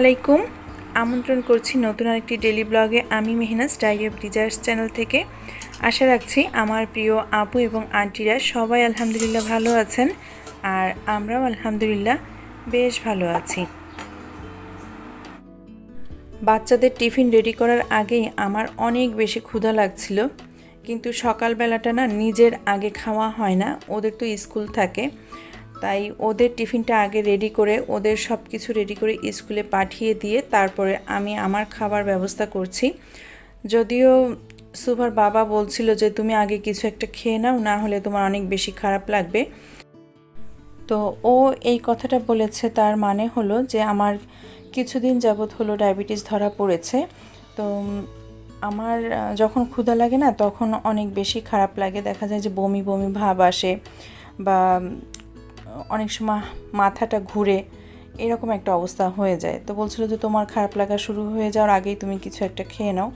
আলাইকুম আমন্ত্রণ করছি নতুন আরেকটি ডেলি ব্লগে আমি Mehnaz diary of desires channel থেকে। আশা রাখছি আমার প্রিয় আপু এবং আন্টিরা সবাই আলহামদুলিল্লাহ ভালো আছেন আর আমরাও আলহামদুলিল্লাহ বেশ ভালো আছি। বাচ্চাদের টিফিন রেডি করার আগেই আমার অনেক বেশি ক্ষুধা লাগছিল। কিন্তু সকালবেলাটা না নিজের আগে খাওয়া হয় না, ওদের তো স্কুল থাকে। তাই ওদের টিফিনটা আগে রেডি করে, ওদের সব কিছু রেডি করে স্কুলে পাঠিয়ে দিয়ে তারপরে আমি আমার খাবার ব্যবস্থা করছি। যদিও সুভার বাবা বলছিল যে, তুমি আগে কিছু একটা খেয়ে নাও, না হলে তোমার অনেক বেশি খারাপ লাগবে। তো ও এই কথাটা বলেছে, তার মানে হলো যে, আমার কিছুদিন যাবৎ হলো ডায়াবেটিস ধরা পড়েছে। তো আমার, যখন ক্ষুধা লাগে না, তখন অনেক বেশি খারাপ লাগে। দেখা যায় যে বমি বমি ভাব আসে বা অনেক সময় মাথাটা ঘুরে এরকম একটা অবস্থা হয়ে যায়। তো বলছিল যে, তোমার খারাপ লাগা শুরু হয়ে যাওয়ার আগেই তুমি কিছু একটা খেয়ে নাও।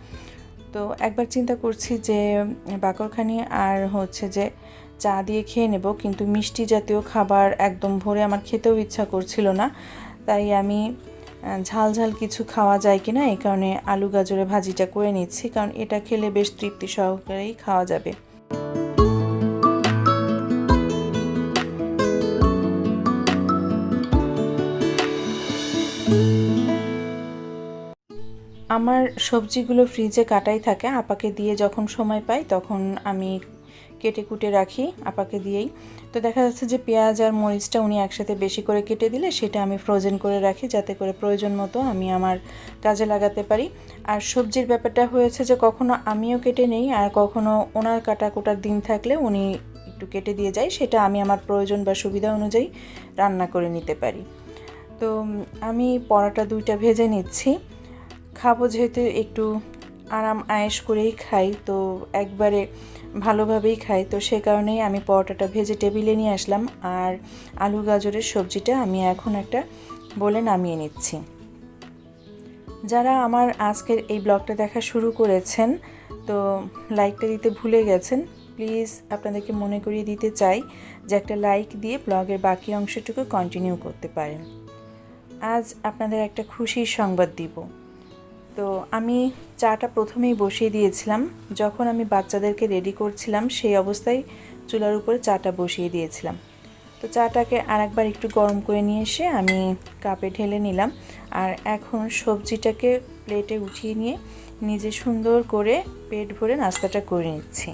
তো একবার চিন্তা করছি যে, বাকরখানি আর হচ্ছে যে, চা দিয়ে খেয়ে নেব। কিন্তু মিষ্টি জাতীয় খাবার একদম ভোরে আমার খেতেও ইচ্ছা করছিল না। তাই আমি ঝাল ঝাল কিছু খাওয়া যায় কি না এই কারণে আলু গাজরে ভাজিটা করে নিচ্ছি। কারণ এটা খেলে বেশ তৃপ্তি সহকারেই খাওয়া যাবে। আমার সবজিগুলো ফ্রিজে কাটাই থাকে, আপাকে দিয়ে যখন সময় পাই তখন আমি কেটে কুটে রাখি, আপাকে দিয়েই। তো দেখা যাচ্ছে যে পেঁয়াজ আর মরিচটা উনি একসাথে বেশি করে কেটে দিলে সেটা আমি ফ্রোজেন করে রাখি, যাতে করে প্রয়োজন মতো আমি আমার কাজে লাগাতে পারি। আর সবজির ব্যাপারটা হয়েছে যে কখনো আমিও কেটে নেই, আর কখনো ওনার কাটা কোটার দিন থাকলে উনি একটু কেটে দিয়ে যায়, সেটা আমি আমার প্রয়োজন বা সুবিধা অনুযায়ী রান্না করে নিতে পারি। তো আমি পরোটা দুইটা ভেজে নিচ্ছি। খাব যেহেতু একটু আরাম আয়েশ করেই খাই, তো একবারে ভালোভাবেই খাই। তো সে কারণেই আমি পরোটাটা ভেজে টেবিলে নিয়ে আসলাম আর আলু গাজরের সবজিটা আমি এখন একটা বলে নামিয়ে নিচ্ছি। যারা আমার আজকের এই ব্লগটা দেখা শুরু করেছেন, তো লাইকটা দিতে ভুলে গেছেন, প্লিজ আপনাদেরকে মনে করিয়ে দিতে চাই যে একটা লাইক দিয়ে ব্লগের বাকি অংশটুকু কন্টিনিউ করতে পারেন। আজ আপনাদের একটা খুশির সংবাদ দিব। তো আমি চাটা প্রথমেই বসিয়ে দিয়েছিলাম। যখন আমি বাচ্চাদেরকে রেডি করছিলাম, সেই অবস্থায় চুলার উপরে চাটা বসিয়ে দিয়েছিলাম। তো চাটাকে আর একবার একটু গরম করে নিয়ে এসে আমি কাপে ঢেলে নিলাম। আর এখন সবজিটাকে প্লেটে উঠিয়ে নিয়ে নিজে সুন্দর করে পেট ভরে নাস্তাটা করে নিচ্ছি।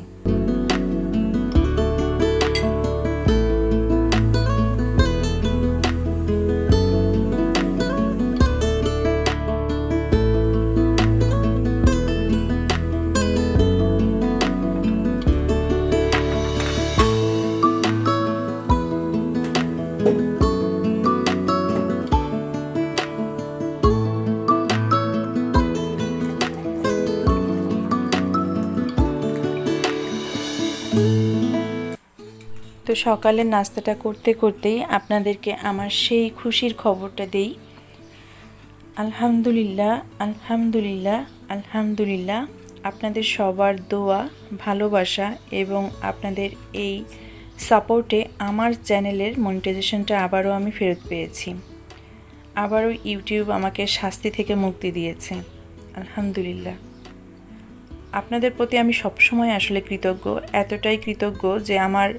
তো সকালের নাস্তাটা করতে করতেই আপনাদেরকে আমার সেই খুশির খবরটা দেই। আলহামদুলিল্লাহ আলহামদুলিল্লাহ আলহামদুলিল্লাহ। আপনাদের সবার দোয়া, ভালোবাসা এবং আপনাদের এই সাপোর্টে আমার চ্যানেলের মনিটাইজেশনটা আবারও আমি ফেরত পেয়েছি। আবারও ইউটিউব আমাকে শাস্তি থেকে মুক্তি দিয়েছে। আলহামদুলিল্লাহ। আপনাদের প্রতি আমি সবসময় আসলে কৃতজ্ঞ, এতটাই কৃতজ্ঞ যে আমার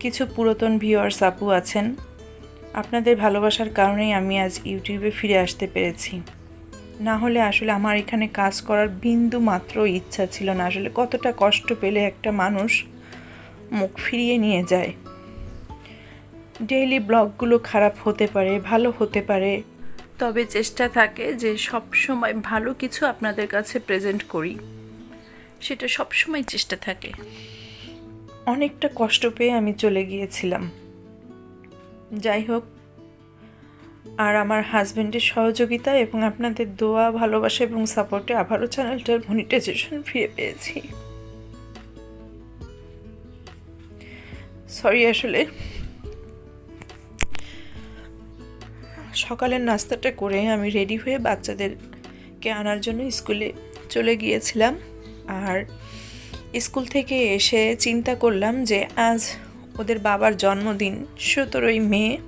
কিছু পুরাতন ভিউয়ার্স আপু আছেন। আপনাদের ভালোবাসার কারণেই আমি আজ ইউটিউবে ফিরে আসতে পেরেছি। না হলে আসলে আমার এখানে কাজ করার বিন্দু মাত্র ইচ্ছা ছিল না। আসলে কতটা কষ্ট পেলে একটা মানুষ মুখ ফিরিয়ে নিয়ে যায়। ডেইলি ব্লগগুলো খারাপ হতে পারে, ভালো হতে পারে। তবে চেষ্টা থাকে যে সব সময় ভালো কিছু আপনাদের কাছে প্রেজেন্ট করি। সেটা সব সময় চেষ্টা থাকে। অনেকটা কষ্ট পেয়ে আমি চলে গিয়েছিলাম। যাই হোক, আর আমার হাজব্যান্ডের সহযোগিতা এবং আপনাদের দোয়া, ভালোবাসা এবং সাপোর্টে আবারও চ্যানেলটার মনিটাইজেশন ফিরে পেয়েছি। সরি আসলে, সকালের নাস্তাটা করে আমি রেডি হয়ে বাচ্চাদেরকে আনার জন্য স্কুলে চলে গিয়েছিলাম। আর স্কুল থেকে এসে চিন্তা করলাম যে আজ ওদের বাবার জন্মদিন সতেরোই মে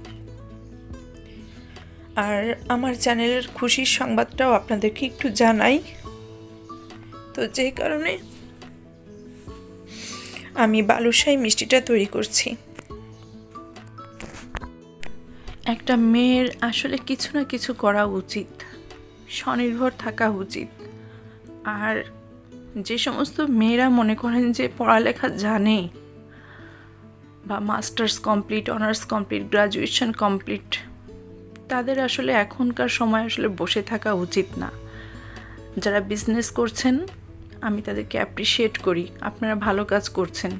আর আমার চ্যানেলের খুশির সংবাদটাও আপনাদেরকে একটু জানাই। তো যে কারণে আমি বালুশাই মিষ্টিটা তৈরি করছি। একটা মেয়ের আসলে কিছু না কিছু করা উচিত। স্বনির্ভর থাকা উচিত। আর সমস্ত মেয়েরা মনে করেন যে পড়ালেখা জানে বা masters complete, honours complete, graduation complete, তাদের আসলে এখনকার সময় আসলে বসে থাকা উচিত না। যারা বিজনেস করছেন, আমি তাদেরকে অ্যাপ্রিসিয়েট করি। আপনারা ভালো কাজ করছেন।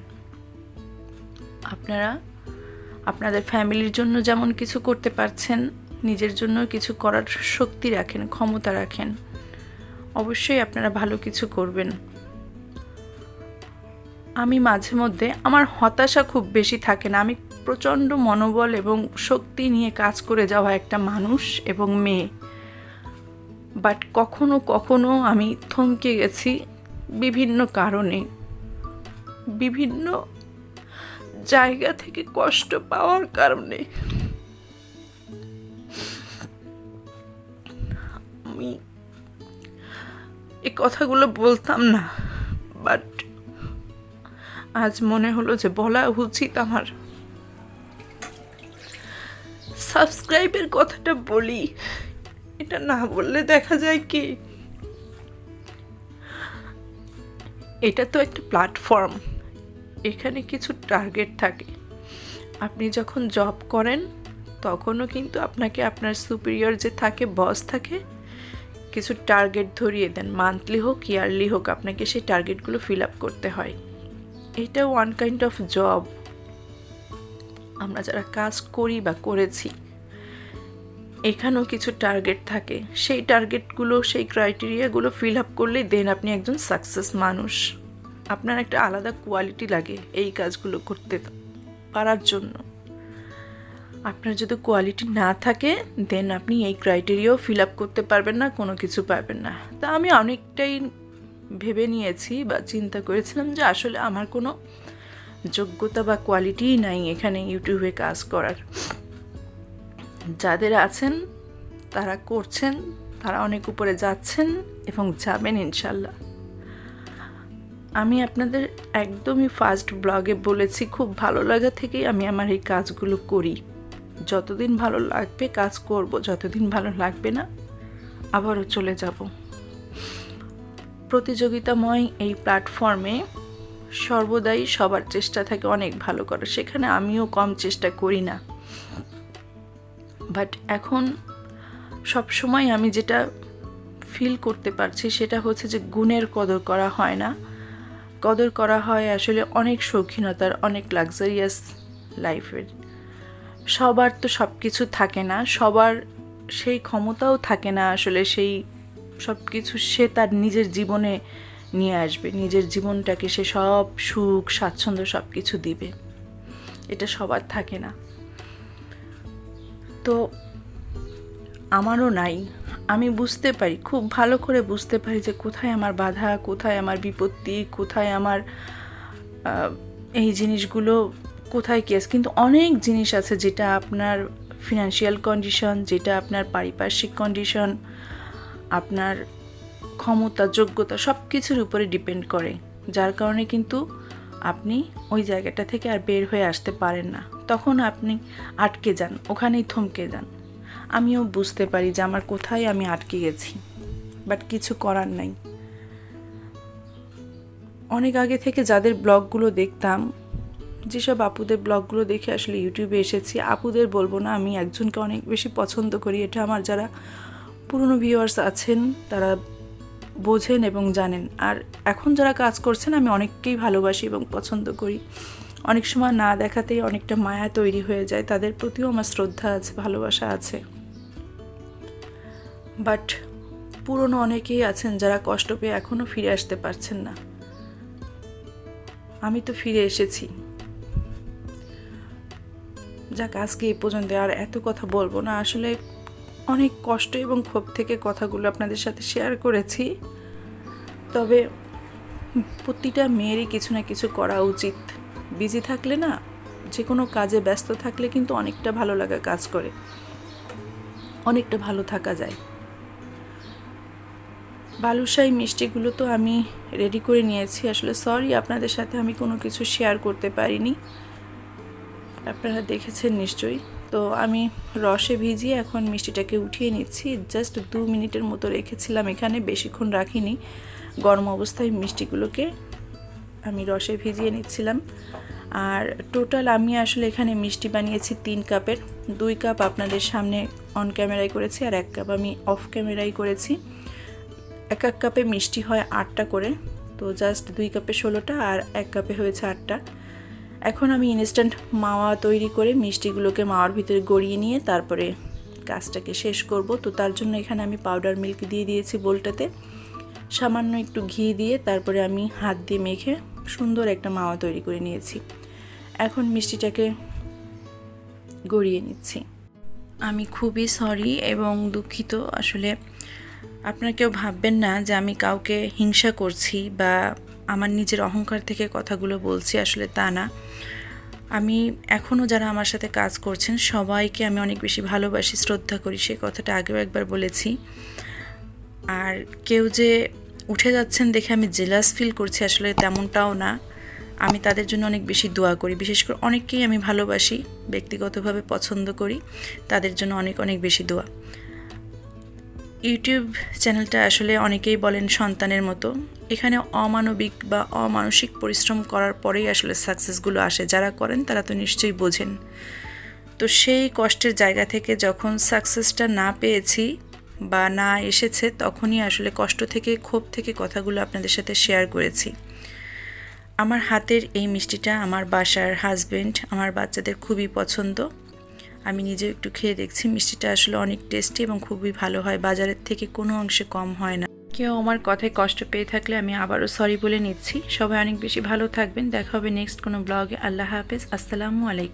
আপনারা আপনাদের ফ্যামিলির জন্য যেমন কিছু করতে পারছেন, নিজের জন্য কিছু করার শক্তি রাখেন, ক্ষমতা রাখেন। অবশ্যই আপনারা ভালো কিছু করবেন। আমি মাঝে মধ্যে আমার হতাশা খুব বেশি থাকে না। আমি প্রচণ্ড মনোবল এবং শক্তি নিয়ে কাজ করে যাওয়া একটা মানুষ এবং মেয়ে। বাট কখনো কখনো আমি থমকে গেছি বিভিন্ন কারণে। বিভিন্ন জায়গা থেকে কষ্ট পাওয়ার কারণে। আমি এই কথাগুলো বলতাম না বাট আজ মনে হলো যে বলা উচিত আমার। সাবস্ক্রাইবের কথাটা বলি, এটা না বললে দেখা যায় কি? এটা তো একটা প্ল্যাটফর্ম এখানে কিছু টার্গেট থাকে। আপনি যখন জব করেন, তখনও কিন্তু আপনাকে আপনার সুপিরিয়র যে থাকে বস থাকে কিছু টার্গেট ধরিয়ে দেন। মান্থলি হোক ইয়ারলি হোক, আপনাকে সেই টার্গেটগুলো ফিল আপ করতে হয়। এটা ওয়ান কাইন্ড অফ জব আমরা যারা কাজ করি বা করেছি, এখানেও কিছু টার্গেট থাকে। সেই টার্গেটগুলো সেই ক্রাইটেরিয়াগুলো ফিল আপ করলেই দেন আপনি একজন সাকসেস মানুষ। আপনার একটা আলাদা কোয়ালিটি লাগে এই কাজগুলো করতে পারার জন্য। আপনার যদি কোয়ালিটি না থাকে দেন আপনি এই ক্রাইটেরিয়াও ফিল আপ করতে পারবেন না, কোনো কিছু পারবেন না। তা আমি অনেকটাই ভেবে নিয়েছি বা চিন্তা করেছিলাম যে আসলে আমার কোনো যোগ্যতা বা কোয়ালিটিই নাই এখানে ইউটিউবে কাজ করার। যাদের আছেন, তারা করছেন, তারা অনেক উপরে যাচ্ছেন এবং যাবেন ইনশাল্লাহ আমি আপনাদের একদমই ফার্স্ট ব্লগে বলেছি, খুব ভালো লাগা থেকেই আমি আমার এই কাজগুলো করি। যতদিন ভালো লাগবে কাজ করব, যতদিন ভালো লাগবে না, আবারও চলে যাব। প্রতিযোগিতাময় এই প্ল্যাটফর্মে সর্বদাই সবার চেষ্টা থাকে অনেক ভালো করার, সেখানে আমিও কম চেষ্টা করি না। বাট এখন সব সময় আমি যেটা ফিল করতে পারছি সেটা হচ্ছে যে গুণের কদর করা হয় না। কদর করা হয় আসলে অনেক শৌখিনতার, অনেক লাক্সারিয়াস লাইফের সবার তো সব কিছু থাকে না, সবার সেই ক্ষমতাও থাকে না, আসলে সেই সব কিছু সে তার নিজের জীবনে নিয়ে আসবে, নিজের জীবনটাকে সে সব সুখ, স্বাচ্ছন্দ্য সব কিছু দিবে। এটা সবার থাকে না। তো আমারও নাই, আমি বুঝতে পারি, খুব ভালো করে বুঝতে পারি যে কোথায় আমার বাধা, কোথায় আমার বিপত্তি, কোথায় আমার এই জিনিসগুলো কোথায় কেস কিন্তু অনেক জিনিস আছে যেটা আপনার ফিনান্সিয়াল কন্ডিশন যেটা আপনার পারিপার্শ্বিক কন্ডিশন আপনার ক্ষমতা, যোগ্যতা সব কিছুর উপরে ডিপেন্ড করে। যার কারণে কিন্তু আপনি ওই জায়গাটা থেকে আর বের হয়ে আসতে পারেন না। তখন আপনি আটকে যান, ওখানেই থমকে যান। আমিও বুঝতে পারি যে আমার কোথায় আমি আটকে গেছি বাট কিছু করার নাই। অনেক আগে থেকে যাদের ব্লগগুলো দেখতাম যেসব আপুদের ব্লগগুলো দেখে আসলে ইউটিউবে এসেছি, আপুদের বলব না, আমি একজনকে অনেক বেশি পছন্দ করি। এটা আমার যারা পুরনো ভিউয়ার্স আছেন, তারা বোঝেন এবং জানেন। আর এখন যারা কাজ করছেন, আমি অনেককেই ভালোবাসি এবং পছন্দ করি। অনেক সময় না দেখাতেই অনেকটা মায়া তৈরি হয়ে যায়, তাদের প্রতিও আমার শ্রদ্ধা আছে, ভালোবাসা আছে। বাট পুরনো অনেকেই আছেন যারা কষ্ট পেয়ে এখনও ফিরে আসতে পারছেন না। আমি তো ফিরে এসেছি। যাক, আজকে এই পর্যন্ত আর এত কথা বলব না। আসলে অনেক কষ্ট এবং ক্ষোভ থেকে কথাগুলো আপনাদের সাথে শেয়ার করেছি। তবে প্রতিটা মেয়েরই কিছু না কিছু করা উচিত। বিজি থাকলে না যে কোনো কাজে ব্যস্ত থাকলে কিন্তু অনেকটা ভালো লাগা কাজ করে। অনেকটা ভালো থাকা যায়। বালুশাহী মিষ্টিগুলো তো আমি রেডি করে নিয়েছি। আসলে সরি আপনাদের সাথে আমি কোনো কিছু শেয়ার করতে পারিনি। আপনারা দেখেছেন নিশ্চয়ই। তো আমি রসে ভিজিয়ে এখন মিষ্টিটাকে উঠিয়ে নিচ্ছি। জাস্ট দু মিনিটের মতো রেখেছিলাম এখানে, বেশিক্ষণ রাখিনি। গরম অবস্থায় মিষ্টিগুলোকে আমি রসে ভিজিয়ে নিচ্ছিলাম। আর টোটাল আমি আসলে এখানে মিষ্টি বানিয়েছি তিন কাপের। দুই কাপ আপনাদের সামনে অন ক্যামেরায় করেছি আর এক কাপ আমি অফ ক্যামেরায় করেছি। এক এক কাপে মিষ্টি হয় আটটা করে। তো জাস্ট দুই কাপে ষোলোটা আর এক কাপে হয়েছে আটটা। এখন আমি ইনস্ট্যান্ট মাওয়া তৈরি করে মিষ্টিগুলোকে মাওয়ার ভিতরে গড়িয়ে নিয়ে তারপরে কাজটাকে শেষ করব। তো তার জন্য এখানে আমি পাউডার মিল্ক দিয়ে দিয়েছি বোলটাতে। সামান্য একটু ঘি দিয়ে তারপরে আমি হাত দিয়ে মেখে সুন্দর একটা মাওয়া তৈরি করে নিয়েছি। এখন মিষ্টিটাকে গড়িয়ে নিচ্ছি। আমি খুবই সরি এবং দুঃখিত। আসলে আপনারা কেউ ভাববেন না যে আমি কাউকে হিংসা করছি বা আমার নিজের অহংকার থেকে কথাগুলো বলছি আসলে তা না। আমি এখনও যারা আমার সাথে কাজ করছেন, সবাইকে আমি অনেক বেশি ভালোবাসি, শ্রদ্ধা করি সে কথাটা আগেও একবার বলেছি। আর কেউ যে উঠে যাচ্ছেন দেখে আমি জেলাস ফিল করছি আসলে তেমনটাও না। আমি তাদের জন্য অনেক বেশি দোয়া করি, বিশেষ করে অনেককেই আমি ভালোবাসি, ব্যক্তিগতভাবে পছন্দ করি, তাদের জন্য অনেক অনেক বেশি দোয়া। ইউটিউব চ্যানেলটা আসলে অনেকেই বলেন সন্তানের মতো। এখানে অমানবিক বা অমানসিক পরিশ্রম করার পরেই আসলে সাকসেসগুলো আসে। যারা করেন তারা তো নিশ্চয়ই বোঝেন। তো সেই কষ্টের জায়গা থেকে যখন সাকসেসটা না পেয়েছি বা না এসেছে, তখনই আসলে কষ্ট থেকে, ক্ষোভ থেকে কথাগুলো আপনাদের সাথে শেয়ার করেছি। আমার হাতের এই মিষ্টিটা আমার বাসার হাজবেন্ড আমার বাচ্চাদের খুবই পছন্দ। আমি নিজে একটু খেয়ে দেখছি, মিষ্টিটা আসলে অনেক টেস্টি এবং খুবই ভালো হয়, বাজারের থেকে কোনো অংশে কম হয় না। কেউ আমার কথায় কষ্ট পেয়ে থাকলে আমি আবারও সরি বলে নিচ্ছি। সবাই অনেক বেশি ভালো থাকবেন, দেখা হবে নেক্সট কোনো ব্লগে আল্লাহ হাফেজ, আসসালামু আলাইকুম।